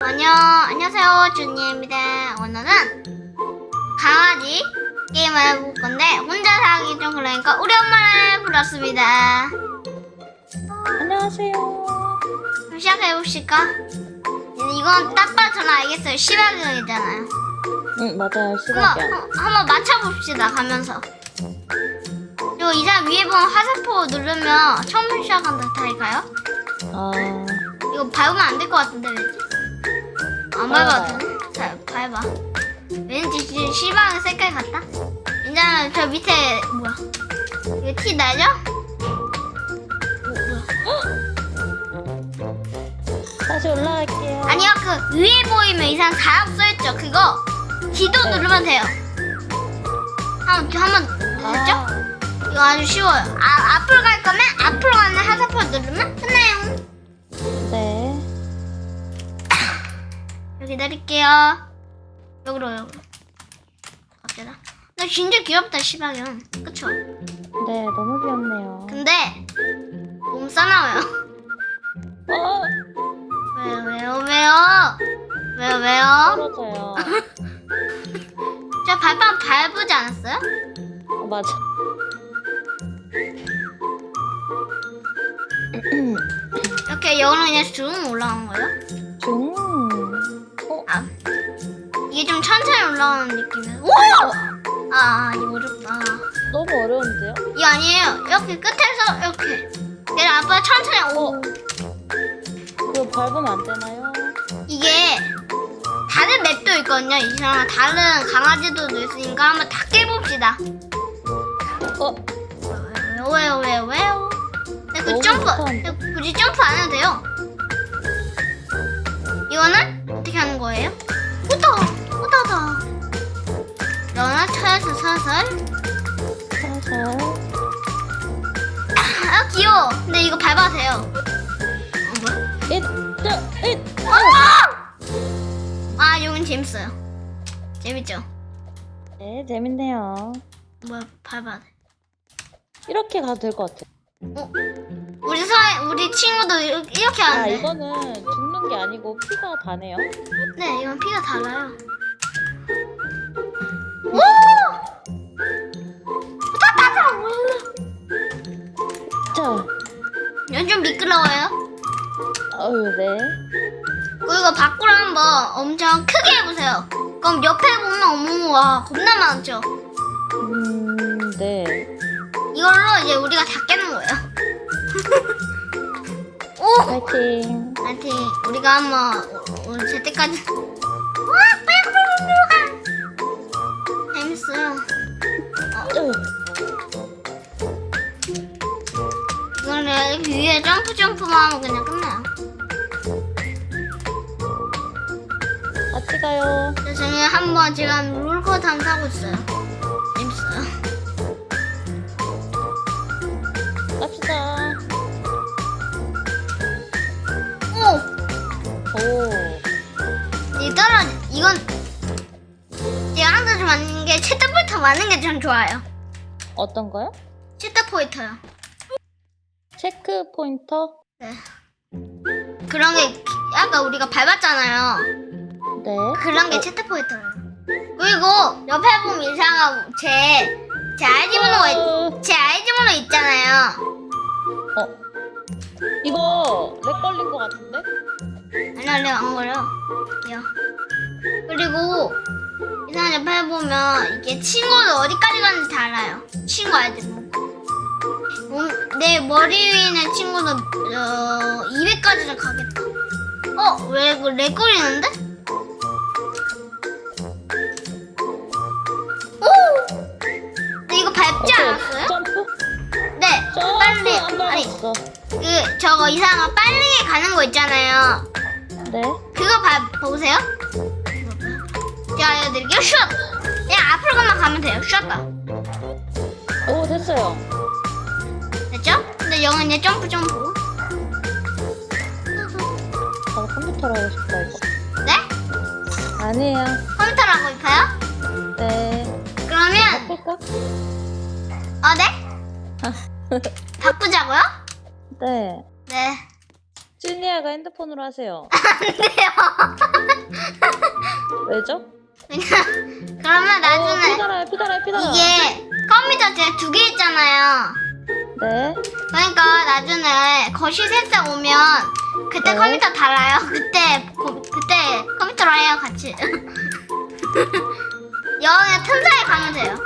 안녕, 안녕하세요, 준이입니다. 오늘은 강아지 게임을 해볼 건데, 혼자서 하기 좀 그러니까 우리 엄마를 불렀습니다. 안녕하세요. 그럼 시작해봅실까? 이건 딱 봐도 저는 알겠어요. 시바경이잖아요. 응 맞아요 한번, 시각이야. 한- 한번 맞춰봅시다, 가면서. 그리고 이상 위에 보면 화살표 누르면 처음 시작한다 할까요? 아 이거 밟으면 안 될 것 같은데 왠지? 안 밟아도? 자, 밟아 왠지 시- 실망의 색깔 같다? 왜냐면 저 밑에 뭐야 이거 티 나죠? 어, 다시 올라갈게요. 아니요 그 위에 보이면 이상 사람 써있죠 그거 D도 네. 누르면 돼요 한번 한번 누르죠? 아, 이거 아주 쉬워요 아, 앞으로 갈 거면 앞으로 가는 화살표 누르면 끝나 기 내릴게요. 여기로 여기로. 갑자기. 나 진짜 귀엽다 시바견. 그쵸? 네 너무 귀엽네요. 근데 몸 싸나워요. 어 왜요 왜요 왜요? 왜요 왜요? 떨어져요. 저 발판 밟지 않았어요? 어, 맞아. 이렇게 여기로 그냥 쭉 올라간 거예요? 중. 이게 좀 천천히 올라가는 느낌이에요. 오! 아, 아 이거 어렵다. 너무 어려운데요? 이거 아니에요. 이렇게 끝에서 이렇게. 내가 아빠 천천히 오. 그거 밟으면 안 되나요? 이게 다른 맵도 있거든요. 이상 다른 강아지들도 있으니까 한번 다 깨봅시다. 어 왜요 왜요 왜요? 근데 그 너무 점프? 근데 굳이 점프 안 해도 돼요. 이거는 어떻게 하는 거예요? 근데 이거 밟아도 돼요. 어? 잇, 저, 잇. 아 이건 재밌어요. 재밌죠? 네 재밌네요. 뭐야 밟아야 돼. 이렇게 가도 될 것 같아. 어? 우리 사 우리 친구도 이렇게, 이렇게 아 하는데. 이거는 죽는 게 아니고 피가 다네요. 네, 이건 피가 달라요. 오! 따따따! 자, 이건 좀 미끄러워요. 어유 네. 그리고 밖으로 한번 엄청 크게 해보세요. 그럼 옆에 보면 어머 와 겁나 많죠. 음, 네. 이걸로 이제 우리가 다 깨는 거예요. 오! 파이팅. 하여튼 우리가 한번 오늘 제 때까지 위에 점프 점프만 하면 그냥 끝나요. 같이 가요. 그래서 저는 한번 지금 한번 타고 있어요. 재밌어요. 갑시다. 오! 오. 이 떨어 이건 제가 항상 좀 맞는 게 채트 포인터 맞는 게전 좋아요. 어떤 거요? 채트 포인터요. 체크 포인터? 네. 그런 게 아까 우리가 밟았잖아요. 네. 그런 게 채트 포인터예요. 그리고 옆에 보면 이상하고 제, 제 아이디 번호가 있, 어, 제 아이디 번호 있잖아요. 어. 이거 렉 걸린 것 같은데? 아니 아니 안 걸려. 요. 그리고 이상 옆에 보면 이게 친구도 어디까지 가는지 다 알아요. 친구 아이디 번호. 음, 내 머리 위에 있는 친구도 어, 200까지는 가겠다. 어? 왜 이거 렉 걸리는데? 오! 근데 이거 밟지? 않았어요? 점프? 네. 점프 빨리 안 아니 밟았어. 그 저거 이상한 빨리 가는 거 있잖아요. 네. 그거 봐 보세요. 제가 알려드릴게요. 슛. 그냥 앞으로 가만 가면 돼요. 슛다. 오, 됐어요. 근데 영은 이제 점프 점프. 저 컴퓨터로 하고 싶다, 이거. 네? 아니에요. 컴퓨터로 하고 싶어요? 네. 그러면 바꿀까? 어 네? 바꾸자고요? 네. 네. 피다야가 핸드폰으로 하세요. 안 돼요. 왜죠? 그냥 그러면 어, 나중에 피달아요, 피달아요, 피달아. 이게 컴퓨터 제가 두 개 있잖아요. 네. 그러니까 나중에 거실 색상 오면 그때 네. 컴퓨터 달아요. 그때 거- 그때 컴퓨터로 해요 같이. 영에 틈사이 가면 돼요.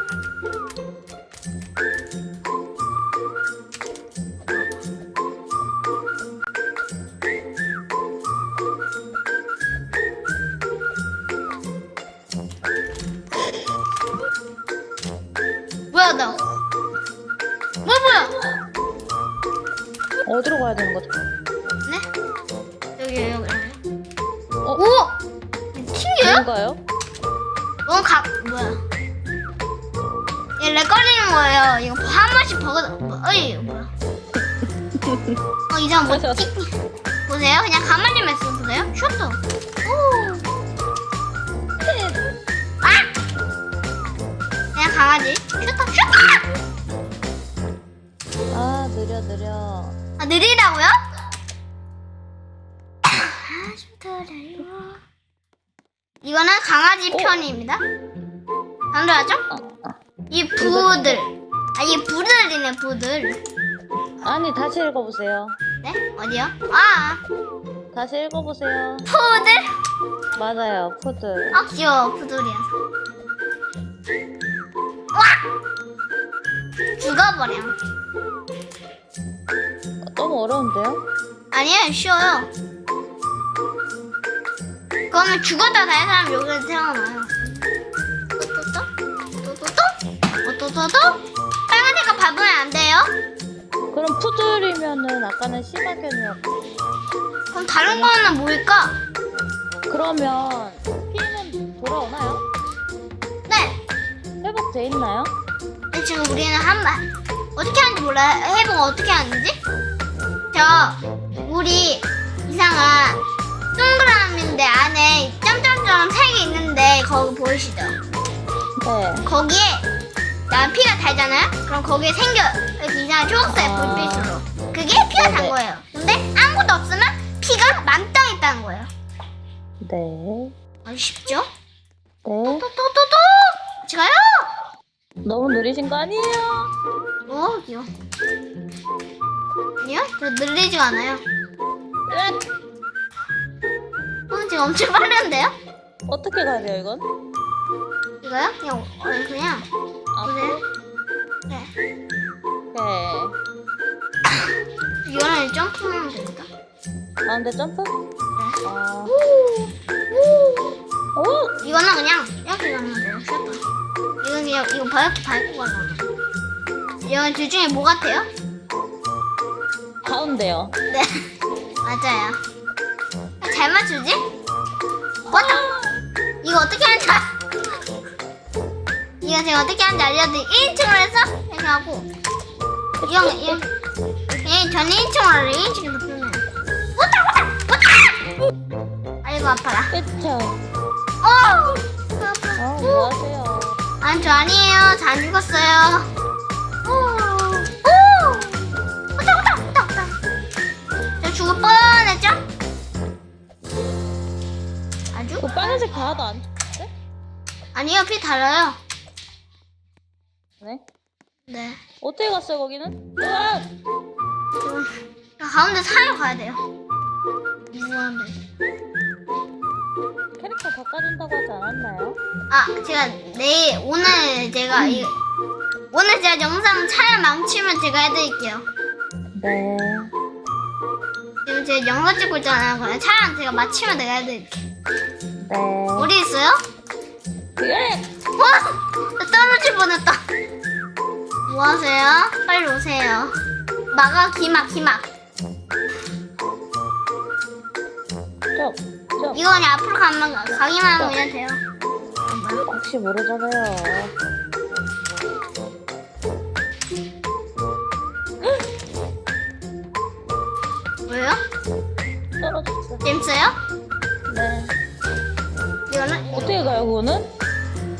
어? 편입니다. 안 들어가죠? 이 부들. 아, 이 부들이네, 부들. 아니, 다시 읽어보세요. 네? 어디요? 아, 다시 읽어보세요. 푸들? 맞아요, 푸들. 아, 귀여워, 푸들이어서. 와! 죽어버려. 어, 너무 어려운데요? 아니에요, 쉬워요. 그거는 죽었다 다른 사람 여기서 태어나요. 또또또? 또또또? 빨간 색깔 밟으면 안 돼요? 그럼 푸들이면은 아까는 시바견이었고. 그럼 다른 거는 뭘까? 그러면 피는 돌아오나요? 네. 회복돼 있나요? 근데 지금 우리는 한번 어떻게 하는지 몰라요. 해보고 어떻게 하는지? 저 우리 이상한 동그라미인데 안에 점점점 세개 있는데 거기 보이시죠? 네. 거기에 나 피가 달잖아요? 그럼 거기에 생겨 이렇게 이상한 초록색 아. 불빛으로 그게 피가 단 네네. 거예요. 근데 아무것도 없으면 피가 만땅 있다는 거예요. 네. 아주 쉽죠? 네. 또또또또 제가요? 너무 느리신 거 아니에요? 어, 귀여워. 아니요? 저 늘리지가 않아요. 어, 지금 엄청 빠른데요? 어떻게 가야 돼요, 이건? 이거요? 그냥, 어, 그냥. 아, 보세요. 네. 네. 이거는 점프하면 됩니다. 가운데 점프? 네. 아. 오! 오! 이거는 그냥 이렇게 가는 돼요. 쉬었다. 이건 그냥, 이거 이렇게 밟고 가는 거예요. 이건 둘 중에 뭐 같아요? 가운데요. 네. 맞아요. 잘 맞추지? 맞다! 이거 어떻게 하는지 알... 이거 제가 어떻게 하는지 알려드릴 1인칭으로 해서 이렇게 하고 이건 이건 예, 저는 1인칭으로 1인칭으로 표현해요 못다 못다 못다 아이고 아파라 그쵸? 어! 아파 아, 뭐 하세요? 아니 저 아니에요 저안 죽었어요 못다 저 죽을 뻔했죠? 아주? 그 빨간색 다 하도 안 돼? 아니요 피 달아요 네. 네 어떻게 갔어요, 거기는? 으악! 좀, 가운데 사이로 가야 돼요. 무한데. 캐릭터 바꿔준다고 하지 않았나요? 아, 제가 내일, 오늘 제가, 이, 오늘 제가 영상 촬영 망치면 제가 해드릴게요. 네. 지금 제가 영상 찍고 있잖아요. 그냥 촬영 제가 마치면 내가 해드릴게요. 네. 어디 있어요? 예! 와! 뭐 하세요? 빨리 오세요. 막아, 기막, 기막. 저, 저, 이거 그냥 앞으로 가면, 가- 가기만 하면 돼요. 아, 뭐야? 혹시 모르잖아요. 뭐예요? 떨어졌어. 재밌어요? 네. 이거는? 어떻게 가요, 그거는?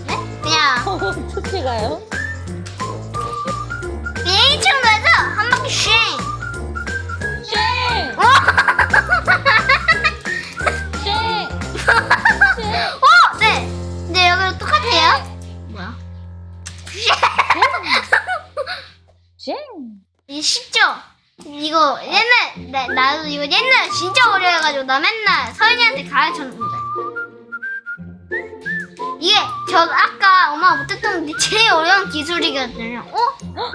네? 그냥. 어떻게 가요? 이거 옛날에 진짜 어려워가지고 나 맨날 서연이한테 가르쳤는데. 이게 저 아까 엄마가 못했던 게 제일 어려운 기술이거든요. 어? 어?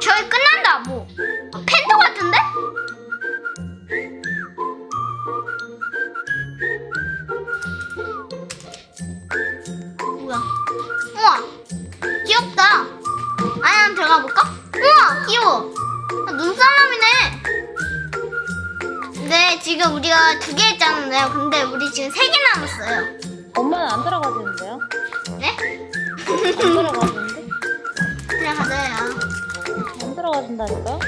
저기 끝난다 뭐. 어, 펜터 같은데? 뭐야? 우와 귀엽다. 안에 한번 들어가 볼까? 우와 귀여워. 아, 눈사람이네. 지금 우리가 두 개 했잖아요. 근데 우리 지금 세 개 남았어요. 엄마는 안 들어가지는데요? 네? 안 들어가지는데? 들어가자요. 안 들어가진다니까요?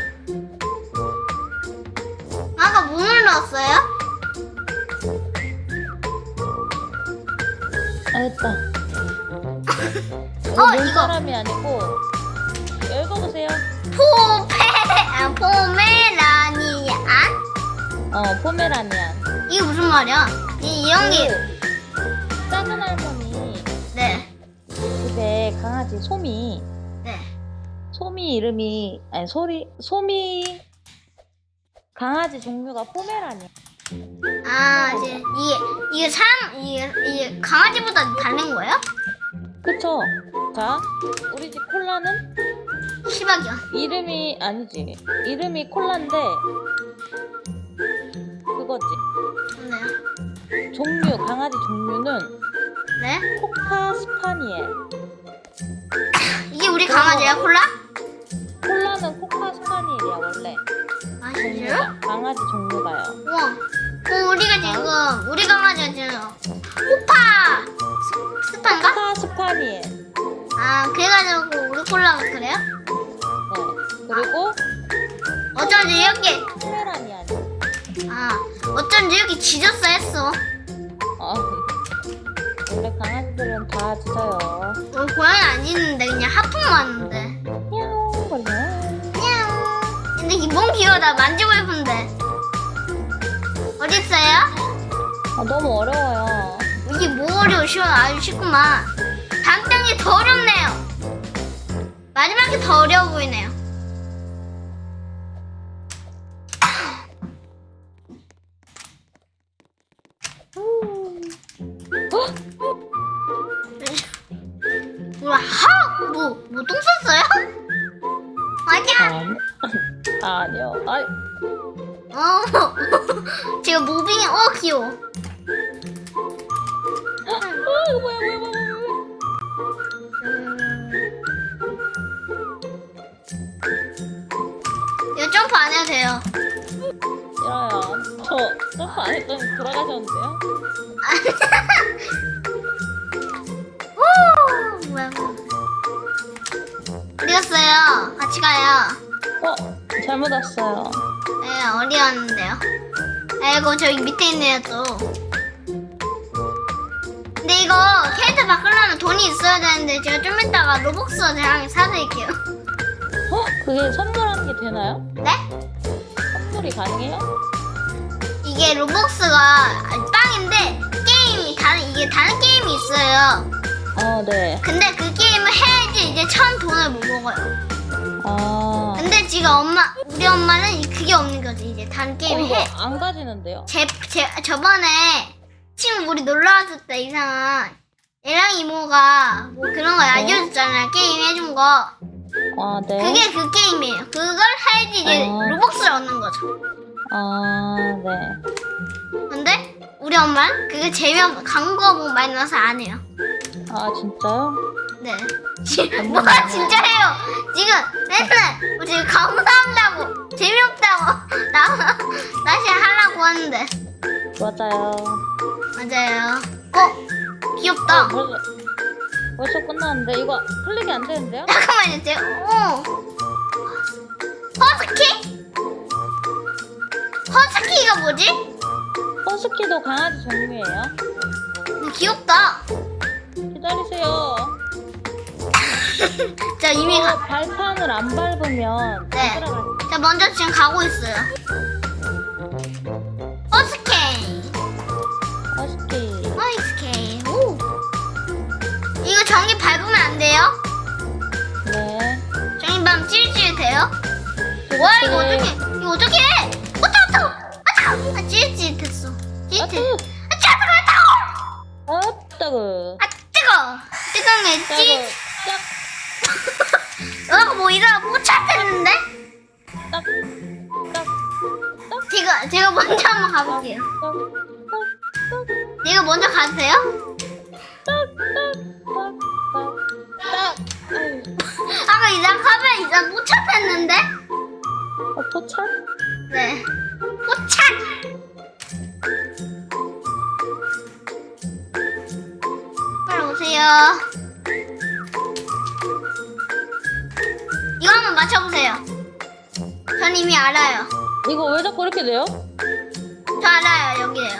아까 뭐 눌렀어요? 아, 됐다. 어, 눈 이거. 사람이 아니고 읽어보세요. 포페 아, 포메라니안? 어, 포메라니안. 이게 무슨 말이야? 이 이런 게 그 작은 할머니 네. 집에 강아지 소미 네. 소미 이름이 아니 소리 소미 강아지 종류가 포메라니안. 아 이제 이게 이게 사람 이게 이게 강아지보다 다른 거예요? 그쵸? 자, 우리 집 콜라는 시박이요. 이름이 아니지. 이름이 콜라인데 그거지. 좋네요. 종류 강아지 종류는 네. 코카 스파니엘. 이게 우리 강아지야 콜라? 콜라는 코카 스파니엘이야 원래. 아 진짜요? 종류가 강아지 종류가요. 우와. 어, 우리가 지금 우리 강아지가 지금 호파 스- 스파인가? 코카 스파니엘. 아 그래가지고 우리 콜라가 그래요? 네. 그리고 어쩐지 이렇게 포메라니안. 아 어쩐지 이렇게 지졌어 했어. 어. 원래 강아지들은 다 짖어요. 우리 고양이 안 짖는데 그냥 하품 왔는데. 야옹 거려. 냥. 근데 이몸 귀여워 나 만지고 싶은데. 어디 있어요? 아, 너무 어려워요. 이게 뭐 어려워 쉬워 아주 쉽구만. 단계 더 어렵네요. 마지막에 더 어려워 보이네요. 뭐, 뭐똥 쌌어요? 아니야. 아, 아니요. 아, 어. 제가 무빙이 어 귀여워. 아, 이거 뭐야, 뭐야, 뭐야, 뭐야. 이거 점프 안 해도 돼요. 이라야, 저 점프 안 했더니 돌아가셨는데요? 오, 뭐야, 뭐야. 어디 갔어요? 같이 가요. 어, 잘못 왔어요. 네, 어디 갔는데요? 아이고, 저기 밑에 있네요, 또. 근데 이거 캐릭터 바꾸려면 돈이 있어야 되는데 제가 좀 이따가 로벅스 대항에 사드릴게요. 어? 그게 선물하는 게 되나요? 네? 선물이 가능해요? 이게 로벅스가 빵인데 게임이 다른 이게 다른 게임이 있어요. 아, 네. 근데 그 게임을 해 야지 이제 천 돈을 못 먹어요. 아. 근데 지금 엄마 우리 엄마는 이- 그게 없는 거지 이제 다른 어, 게임 이거 해. 안 가지는데요? 제, 제 저번에 친구 우리 놀러 왔을 때 이상한 애랑 이모가 뭐 그런 거 알려줬잖아요. 게임 해준 거. 아, 네. 그게 그 게임이에요. 그걸 해야지 이제 어. 로벅스를 얻는 거죠. 아, 네. 근데 우리 엄마는 그게 재미없어. 광고가 보고 많이 나와서 안 해요. 아, 진짜요? 네. 지- 뭐가 진짜예요. 지금 맨날 뭐 지금 감사한다고 재미없다고 나 다시 하라고 하는데 맞아요. 맞아요. 어 귀엽다. 벌써, 벌써 끝났는데, 이거 클릭이 안 되는데요? 잠깐만요, 제가 어 허스키? 허스키가 뭐지? 허스키도 강아지 종류예요. 음, 귀엽다. 기다리세요. 자 이미 가. 발판을 안 밟으면 네. 안 들어갈 자 먼저 지금 가고 있어요. 허스키. 허스키. 허스키. 오. 이거 전기 밟으면 안 돼요? 네. 전기 밟으면 찌릿찌릿 돼요? 뭐야 이거 어떻게 이거 어떻게 해? 어떡 시트. 아뜨! 아, 차가 타고! 아따그. 아! 냈지? 어, 뭐 이러다 포착했는데? 뭐 제가, 제가 먼저 한번 가볼게요. 제가 먼저 가세요? 아까 이상 카메라 이상 포착했는데? 어, 포착? 네. 포착! 빨리 오세요. 이거 한번 맞춰보세요. 전 이미 알아요. 이거 왜 자꾸 이렇게 돼요? 저 알아요. 여기에요.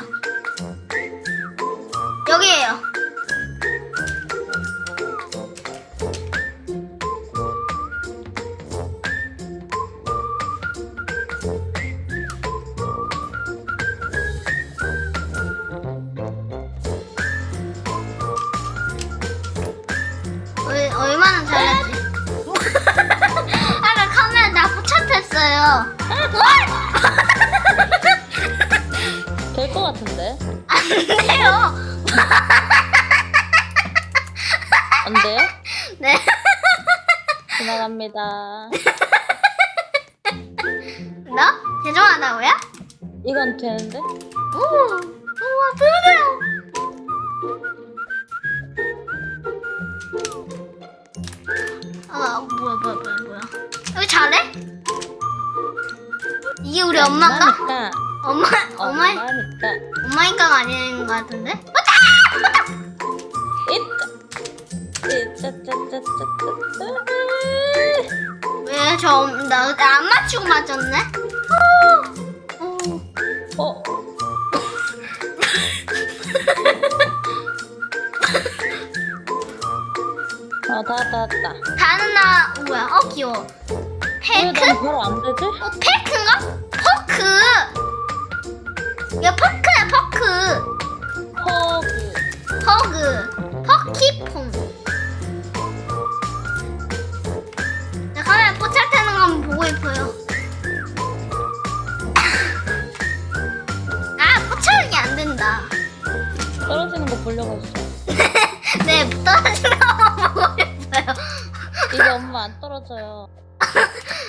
나? 죄송하다고요? 이건 되는데? 오, 우와, 배우네요. 아, 뭐야, 뭐야, 뭐야, 뭐야. 여기 잘해? 이게 우리 엄마인가? 엄마니까. 엄마, 엄마, 엄마니까. 엄마인가가 아닌 것 같은데? 이따. 이따따따따따. 왜 저, 나, 나안 맞추고 맞췄네? 어? 어, 다 왔다, 왔다. 다는 나, 뭐야, 어, 귀여워. 왜 페이크? 난 바로 안 되지? 어, 페이크인가? 퍼크! 야, 퍼크야, 퍼크! 허그. 퍼그 퍼키폼 나 카메라 포착되는 거 한번 보고 싶어요 떨어지는 거 보려고 했어. 네 떨어지는 거 보고 싶어요 이거 엄마 안 떨어져요.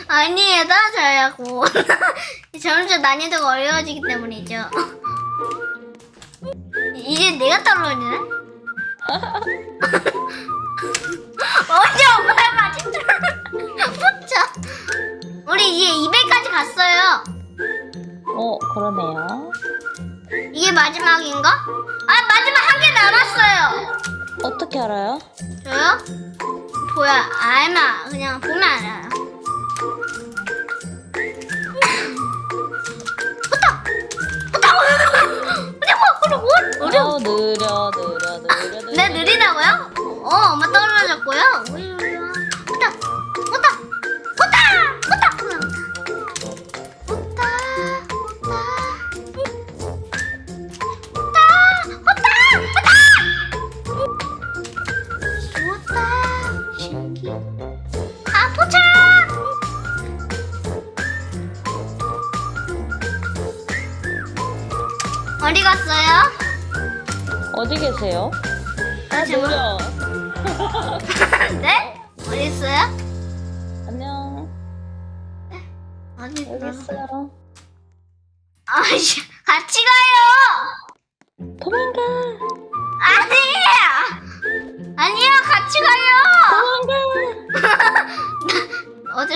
아니에요 떨어져야고 점점 난이도가 어려워지기 때문이죠 이제 내가 떨어지네?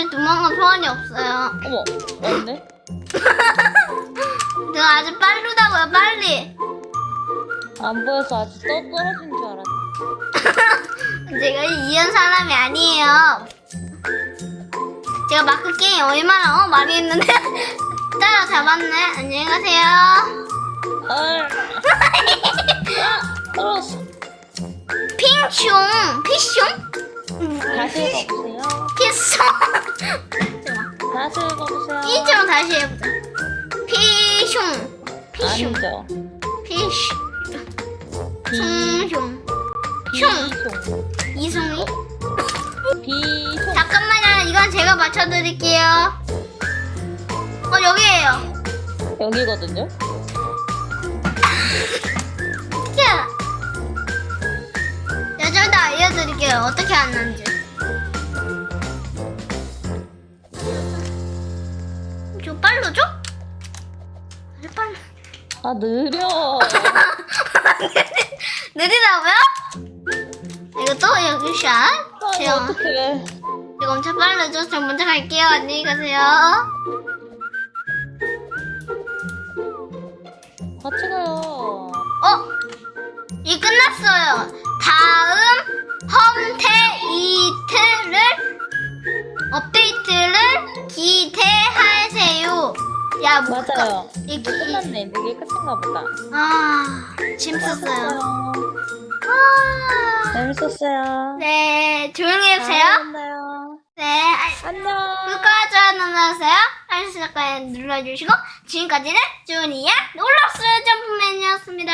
어제 도망간 소원이 없어요. 어머, 왔네? 내가 아주 빠르다고요 빨리. 안 보여서 아직 떠, 떨어진 줄 알았지. 제가 이런 사람이 아니에요. 제가 마크 게임 얼마나 어, 많이 했는데 따라 잡았네. 안녕히 가세요. 아, 아, 떨어졌어. 핑숑 피숑 다시 해봐 깼어. 다시 해보세요. 1점 다시 해보자. 피숑. 피숑. 아니죠. 피숑. 숑숑. 숑. 이송이. 비송. 잠깐만요. 이건 제가 맞춰드릴게요. 어, 여기에요. 여기거든요. 여전도 알려드릴게요. 어떻게 하는지. 빨로 줘? 아주 빨로. 아 느려. 느리다고요? 이것도 여기 샷. 아, 제가, 어떡해. 제가 엄청 빨라져. 저 먼저 갈게요. 안녕히 가세요. 같이 가요. 어? 이 끝났어요. 다음 홈테이트를 업데이트를 기대하세요. 야, 뭐 맞아요. 이 기... 끝났네. 이게 끝인가 보다. 아, 재밌었어요. 아, 재밌었어요. 네, 조용히 해주세요. 만나요. 네, 알- 안녕. 구독과 좋아요 눌러주세요. 알림 설정까지 눌러주시고 지금까지는 주니의 롤럭스 점프맨이었습니다.